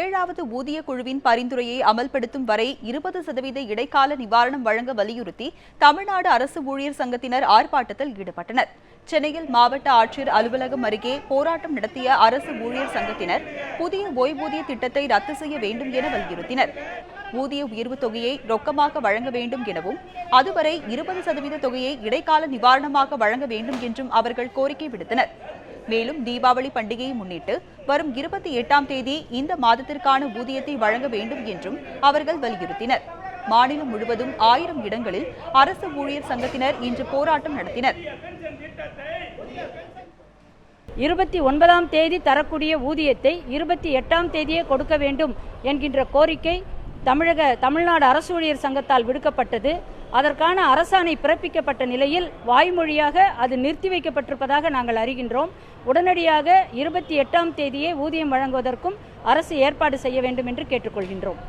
ஏழாவது ஊதிய குழுவின் பரிந்துரையை அமல்படுத்தும் வரை இருபது சதவீத இடைக்கால நிவாரணம் வழங்க வலியுறுத்தி தமிழ்நாடு அரசு ஊழியர் சங்கத்தினர் ஆர்ப்பாட்டத்தில் ஈடுபட்டனர். சென்னையில் மாவட்ட ஆட்சியர் அலுவலகம் அருகே போராட்டம் நடத்திய அரசு ஊழியர் சங்கத்தினர் புதிய ஓய்வூதிய திட்டத்தை ரத்து செய்ய வேண்டும் என வலியுறுத்தினர். ஊதிய உயர்வுத் தொகையை ரொக்கமாக வழங்க வேண்டும் எனவும் அதுவரை இருபது சதவீத தொகையை இடைக்கால நிவாரணமாக வழங்க வேண்டும் என்றும் அவர்கள் கோரிக்கை விடுத்தனர். மேலும் தீபாவளி பண்டிகையை முன்னிட்டு வரும் இருபத்தி எட்டாம் தேதி இந்த மாதத்திற்கான ஊதியத்தை வழங்க வேண்டும் என்றும் அவர்கள் வலியுறுத்தினர். மாநிலம் முழுவதும் ஆயிரம் இடங்களில் அரசு ஊழியர் சங்கத்தினர் இன்று போராட்டம் நடத்தினர். இருபத்தி ஒன்பதாம் தேதி தரக்கூடிய ஊதியத்தை இருபத்தி எட்டாம் தேதியே கொடுக்க வேண்டும் என்கின்ற கோரிக்கை தமிழக தமிழ்நாடு அரசு ஊழியர் சங்கத்தால் விடுக்கப்பட்டது. அதற்கான அரசாணை பிறப்பிக்கப்பட்ட நிலையில் வாய்மொழியாக அது நிறுத்தி வைக்கப்பட்டிருப்பதாக நாங்கள் அறிகின்றோம். உடனடியாக இருபத்தி எட்டாம் தேதியே ஊதியம் வழங்குவதற்கும் அரசு ஏற்பாடு செய்ய வேண்டும் என்று கேட்டுக்கொள்கின்றோம்.